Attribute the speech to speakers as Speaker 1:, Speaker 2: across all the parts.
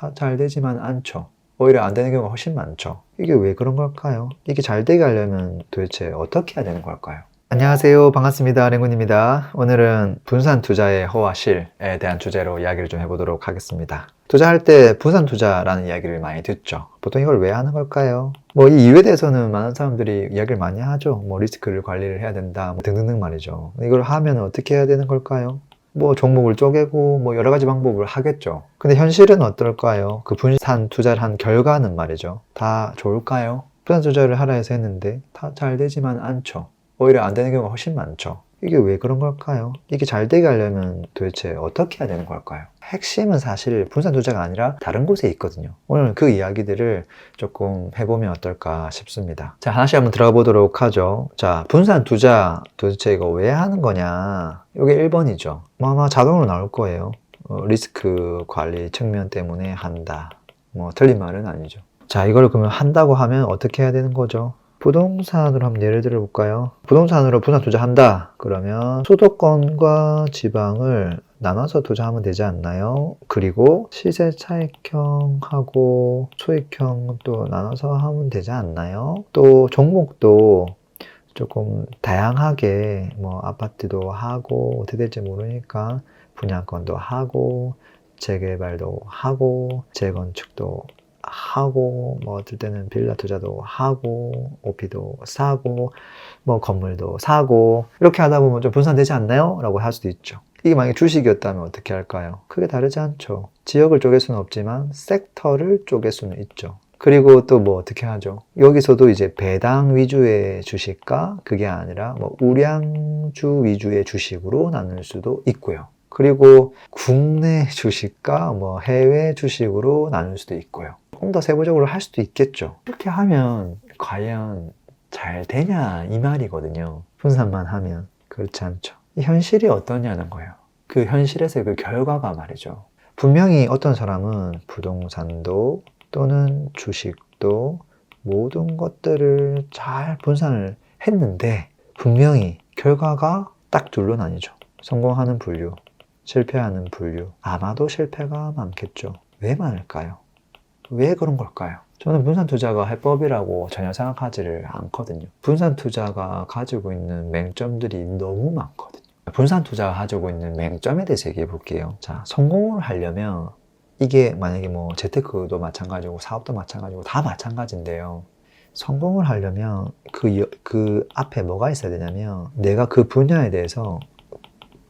Speaker 1: 다 잘 되지만 않죠. 오히려 안 되는 경우가 훨씬 많죠. 이게 왜 그런 걸까요? 이게 잘 되게 하려면 도대체 어떻게 해야 되는 걸까요? 안녕하세요. 반갑습니다. 랭군입니다. 오늘은 분산 투자의 허와 실에 대한 주제로 이야기를 좀 해보도록 하겠습니다. 투자할 때 분산 투자라는 이야기를 많이 듣죠. 보통 이걸 왜 하는 걸까요? 뭐 이 이유에 대해서는 많은 사람들이 이야기를 많이 하죠. 뭐 리스크를 관리를 해야 된다, 뭐 등등등 말이죠. 이걸 하면 어떻게 해야 되는 걸까요? 뭐 종목을 쪼개고 뭐 여러 가지 방법을 하겠죠. 근데 현실은 어떨까요? 그 분산 투자를 한 결과는 말이죠. 다 좋을까요? 분산 투자를 하라 해서 했는데 다 잘 되지만 않죠. 오히려 안 되는 경우가 훨씬 많죠. 이게 왜 그런 걸까요? 이게 잘 되게 하려면 도대체 어떻게 해야 되는 걸까요? 핵심은 사실 분산 투자가 아니라 다른 곳에 있거든요. 오늘 그 이야기들을 조금 해보면 어떨까 싶습니다. 자, 하나씩 한번 들어가 보도록 하죠. 자, 분산 투자 도대체 이거 왜 하는 거냐? 이게 1번이죠. 뭐 아마 자동으로 나올 거예요. 어, 리스크 관리 측면 때문에 한다. 뭐 틀린 말은 아니죠. 자, 이걸 그러면 한다고 하면 어떻게 해야 되는 거죠? 부동산으로 한번 예를 들어 볼까요? 부동산으로 분산 투자한다. 그러면 수도권과 지방을 나눠서 투자하면 되지 않나요? 그리고 시세 차익형하고 수익형 또 나눠서 하면 되지 않나요? 또 종목도 조금 다양하게 뭐 아파트도 하고 어떻게 될지 모르니까 분양권도 하고 재개발도 하고 재건축도 하고 뭐 어떨 때는 빌라 투자도 하고 오피도 사고 뭐 건물도 사고 이렇게 하다 보면 좀 분산되지 않나요? 라고 할 수도 있죠. 이게 만약에 주식이었다면 어떻게 할까요? 크게 다르지 않죠. 지역을 쪼갤 수는 없지만 섹터를 쪼갤 수는 있죠. 그리고 또 뭐 어떻게 하죠? 여기서도 이제 배당 위주의 주식과 그게 아니라 뭐 우량주 위주의 주식으로 나눌 수도 있고요. 그리고 국내 주식과 뭐 해외 주식으로 나눌 수도 있고요. 조금 더 세부적으로 할 수도 있겠죠. 이렇게 하면 과연 잘 되냐 이 말이거든요. 분산만 하면 그렇지 않죠. 이 현실이 어떠냐는 거예요. 그 현실에서의 그 결과가 말이죠. 분명히 어떤 사람은 부동산도 또는 주식도 모든 것들을 잘 분산을 했는데 분명히 결과가 딱 둘로 나뉘죠. 성공하는 분류, 실패하는 분류. 아마도 실패가 많겠죠. 왜 많을까요? 왜 그런 걸까요? 저는 분산 투자가 해법이라고 전혀 생각하지를 않거든요. 분산 투자가 가지고 있는 맹점들이 너무 많거든요. 분산 투자가 가지고 있는 맹점에 대해서 얘기해 볼게요. 자, 성공을 하려면 이게 만약에 뭐 재테크도 마찬가지고 사업도 마찬가지고 다 마찬가지인데요. 성공을 하려면 그, 여- 그 앞에 뭐가 있어야 되냐면 내가 그 분야에 대해서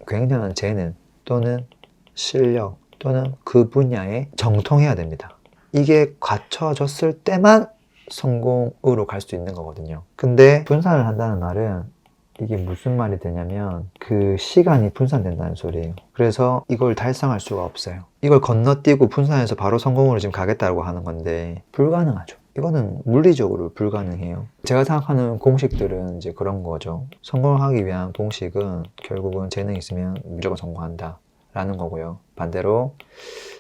Speaker 1: 굉장한 재능 또는 실력 또는 그 분야에 정통해야 됩니다. 이게 갖춰졌을 때만 성공으로 갈 수 있는 거거든요. 근데 분산을 한다는 말은 이게 무슨 말이 되냐면 그 시간이 분산된다는 소리예요. 그래서 이걸 달성할 수가 없어요. 이걸 건너뛰고 분산해서 바로 성공으로 지금 가겠다고 하는 건데 불가능하죠. 이거는 물리적으로 불가능해요. 제가 생각하는 공식들은 이제 그런 거죠. 성공을 하기 위한 공식은 결국은 재능이 있으면 무조건 성공한다. 라는 거고요. 반대로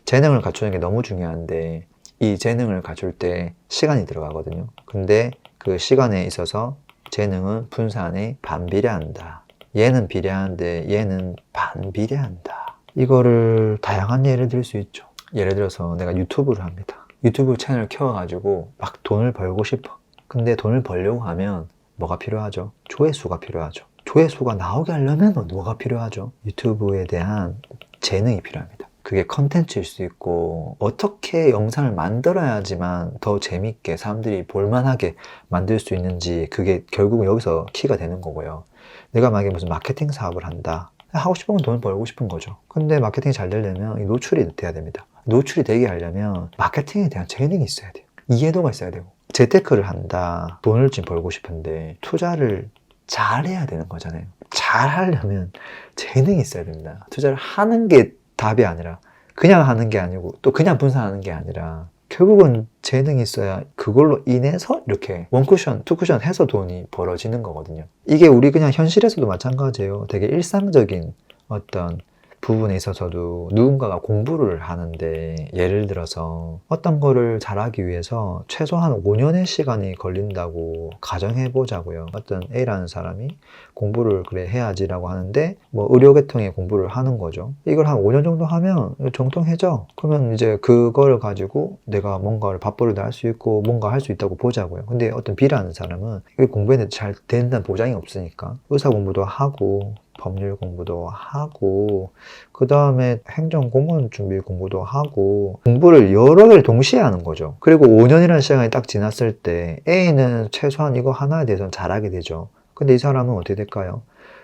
Speaker 1: 재능을 갖추는 게 너무 중요한데 이 재능을 갖출 때 시간이 들어가거든요. 근데 그 시간에 있어서 재능은 분산에 반비례한다. 얘는 비례하는데 얘는 반비례한다. 이거를 다양한 예를 들 수 있죠. 예를 들어서 내가 유튜브를 합니다. 유튜브 채널 키워가지고 막 돈을 벌고 싶어. 근데 돈을 벌려고 하면 뭐가 필요하죠? 조회수가 필요하죠. 조회수가 나오게 하려면 뭐가 필요하죠? 유튜브에 대한 재능이 필요합니다. 그게 컨텐츠일 수 있고 어떻게 영상을 만들어야지만 더 재밌게 사람들이 볼만하게 만들 수 있는지 그게 결국은 여기서 키가 되는 거고요. 내가 만약에 무슨 마케팅 사업을 한다. 하고 싶은 건 돈을 벌고 싶은 거죠. 근데 마케팅이 잘 되려면 이 노출이 돼야 됩니다. 노출이 되게 하려면 마케팅에 대한 재능이 있어야 돼요. 이해도가 있어야 되고. 재테크를 한다. 돈을 지금 벌고 싶은데 투자를 잘 해야 되는 거잖아요. 잘 하려면 재능이 있어야 됩니다. 투자를 하는 게 답이 아니라 그냥 하는 게 아니고 또 그냥 분산하는 게 아니라 결국은 재능이 있어야 그걸로 인해서 이렇게 원쿠션, 투쿠션 해서 돈이 벌어지는 거거든요. 이게 우리 그냥 현실에서도 마찬가지예요. 되게 일상적인 어떤 부분에 있어서도 누군가가 공부를 하는데 예를 들어서 어떤 거를 잘하기 위해서 최소한 5년의 시간이 걸린다고 가정해 보자고요. 어떤 A라는 사람이 공부를 그래 해야지라고 하는데 뭐 의료 계통의 공부를 하는 거죠. 이걸 한 5년 정도 하면 정통해져. 그러면 이제 그걸 가지고 내가 뭔가를 밥벌이도 할 수 있고 뭔가 할 수 있다고 보자고요. 근데 어떤 B라는 사람은 이 공부했는데 잘 된다는 보장이 없으니까 의사 공부도 하고 법률 공부도 하고 그 다음에 행정공무원 준비 공부도 하고 공부를 여러 개를 동시에 하는 거죠. 그리고 5년이라는 시간이 딱 지났을 때 A는 최소한 이거 하나에 대해서는 잘하게 되죠. 근데 이 사람은 어떻게 될까요?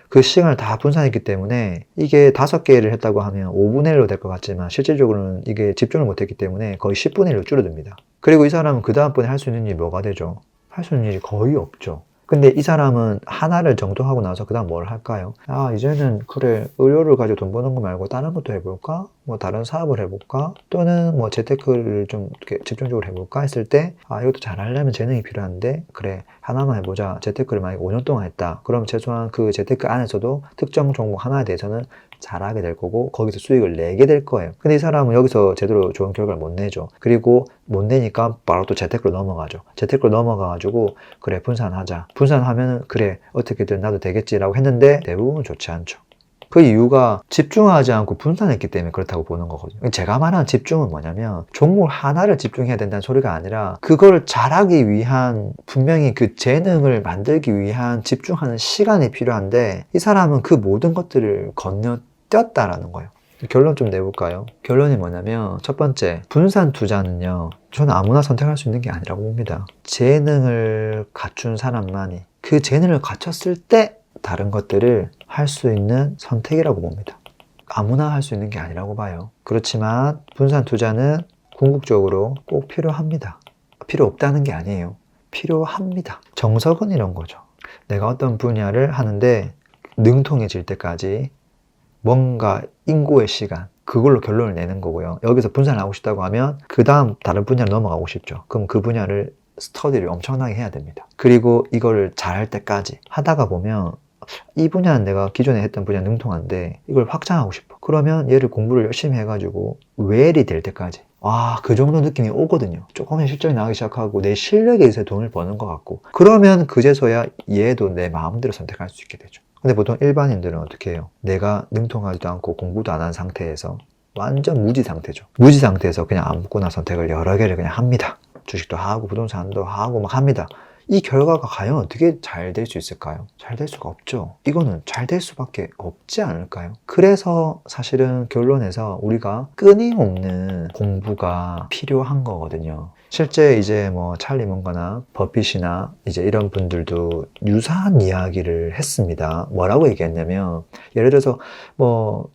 Speaker 1: 그 시간을 다 분산했기 때문에 이게 다섯 개를 했다고 하면 5분의 1로 될 것 같지만 실질적으로는 이게 집중을 못했기 때문에 거의 10분의 1로 줄어듭니다. 그리고 이 사람은 그 다음번에 할 수 있는 일이 뭐가 되죠? 할 수 있는 일이 거의 없죠. 근데 이 사람은 하나를 정도하고 나서 그 다음 뭘 할까요? 아, 이제는 그래, 의료를 가지고 돈 버는 거 말고 다른 것도 해볼까? 뭐 다른 사업을 해볼까? 또는 뭐 재테크를 좀 이렇게 집중적으로 해볼까? 했을 때, 아, 이것도 잘 하려면 재능이 필요한데, 그래, 하나만 해보자. 재테크를 만약에 5년 동안 했다. 그럼 최소한 그 재테크 안에서도 특정 종목 하나에 대해서는 잘하게 될 거고 거기서 수익을 내게 될 거예요. 근데 이 사람은 여기서 제대로 좋은 결과를 못 내죠. 그리고 못 내니까 바로 또 재테크로 넘어가죠. 재테크로 넘어가가지고 그래 분산하자. 분산하면은 그래 어떻게든 나도 되겠지라고 했는데 대부분 좋지 않죠. 그 이유가 집중하지 않고 분산했기 때문에 그렇다고 보는 거거든요. 제가 말하는 집중은 뭐냐면 종목 하나를 집중해야 된다는 소리가 아니라 그걸 잘하기 위한 분명히 그 재능을 만들기 위한 집중하는 시간이 필요한데 이 사람은 그 모든 것들을 건너 뛰었다라는 거예요. 결론 좀 내볼까요? 결론이 뭐냐면 첫 번째 분산 투자는요 저는 아무나 선택할 수 있는 게 아니라고 봅니다. 재능을 갖춘 사람만이 그 재능을 갖췄을 때 다른 것들을 할 수 있는 선택이라고 봅니다. 아무나 할 수 있는 게 아니라고 봐요. 그렇지만 분산 투자는 궁극적으로 꼭 필요합니다. 필요 없다는 게 아니에요. 필요합니다. 정석은 이런 거죠. 내가 어떤 분야를 하는데 능통해질 때까지 뭔가 인고의 시간 그걸로 결론을 내는 거고요. 여기서 분산을 하고 싶다고 하면 그 다음 다른 분야로 넘어가고 싶죠. 그럼 그 분야를 스터디를 엄청나게 해야 됩니다. 그리고 이걸 잘할 때까지 하다가 보면 이 분야는 내가 기존에 했던 분야 능통한데 이걸 확장하고 싶어. 그러면 얘를 공부를 열심히 해가지고 웰이 될 때까지 아, 그 정도 느낌이 오거든요. 조금씩 실적이 나기 시작하고 내 실력에 의해서 돈을 버는 것 같고 그러면 그제서야 얘도 내 마음대로 선택할 수 있게 되죠. 근데 보통 일반인들은 어떻게 해요? 내가 능통하지도 않고 공부도 안 한 상태에서 완전 무지 상태죠. 무지 상태에서 그냥 아무거나 선택을 여러 개를 그냥 합니다. 주식도 하고 부동산도 하고 막 합니다. 이 결과가 과연 어떻게 잘 될 수 있을까요? 잘 될 수가 없죠. 이거는 잘 될 수밖에 없지 않을까요? 그래서 사실은 결론에서 우리가 끊임없는 공부가 필요한 거거든요. 실제 이제 뭐 찰리 문거나 버핏이나 이제 이런 분들도 유사한 이야기를 했습니다. 뭐라고 얘기했냐면 예를 들어서 뭐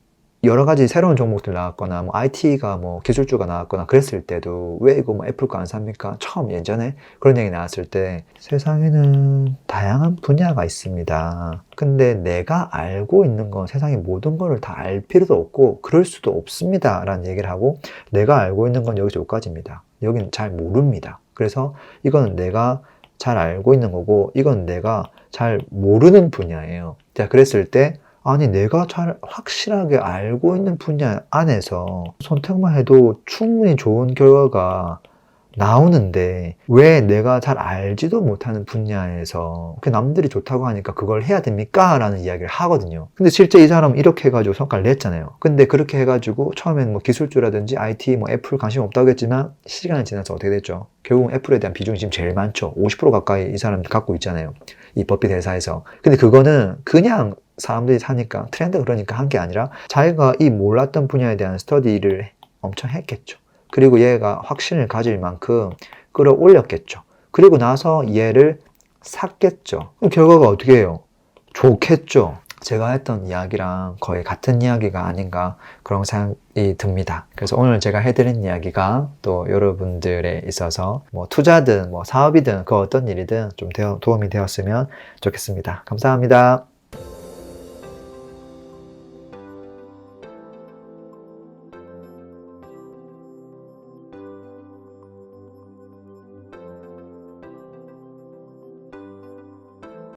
Speaker 1: 여러 가지 새로운 종목들 나왔거나 뭐 IT가 뭐 기술주가 나왔거나 그랬을 때도 왜 이거 뭐 애플 거안 삽니까? 처음 예전에 그런 얘기 나왔을 때 세상에는 다양한 분야가 있습니다. 근데 내가 알고 있는 건 세상의 모든 거를 다 알 필요도 없고 그럴 수도 없습니다. 라는 얘기를 하고 내가 알고 있는 건 여기서 여기까지입니다. 여기는 잘 모릅니다. 그래서 이거는 내가 잘 알고 있는 거고 이건 내가 잘 모르는 분야예요. 자, 그랬을 때 아니 내가 잘 확실하게 알고 있는 분야 안에서 선택만 해도 충분히 좋은 결과가 나오는데 왜 내가 잘 알지도 못하는 분야에서 그 남들이 좋다고 하니까 그걸 해야 됩니까? 라는 이야기를 하거든요. 근데 실제 이 사람은 이렇게 해가지고 성과를 냈잖아요. 근데 그렇게 해가지고 처음에는 뭐 기술주라든지 IT, 뭐 애플 관심 없다고 했지만 시간이 지나서 어떻게 됐죠? 결국 애플에 대한 비중이 지금 제일 많죠. 50% 가까이 이 사람이 갖고 있잖아요. 이 버핏 회사에서. 근데 그거는 그냥 사람들이 사니까 트렌드 그러니까 한 게 아니라 자기가 이 몰랐던 분야에 대한 스터디를 엄청 했겠죠. 그리고 얘가 확신을 가질 만큼 끌어올렸겠죠. 그리고 나서 얘를 샀겠죠. 결과가 어떻게 해요? 좋겠죠. 제가 했던 이야기랑 거의 같은 이야기가 아닌가 그런 생각이 듭니다. 그래서 오늘 제가 해드린 이야기가 또 여러분들에 있어서 뭐 투자든 뭐 사업이든 그 어떤 일이든 좀 도움이 되었으면 좋겠습니다. 감사합니다.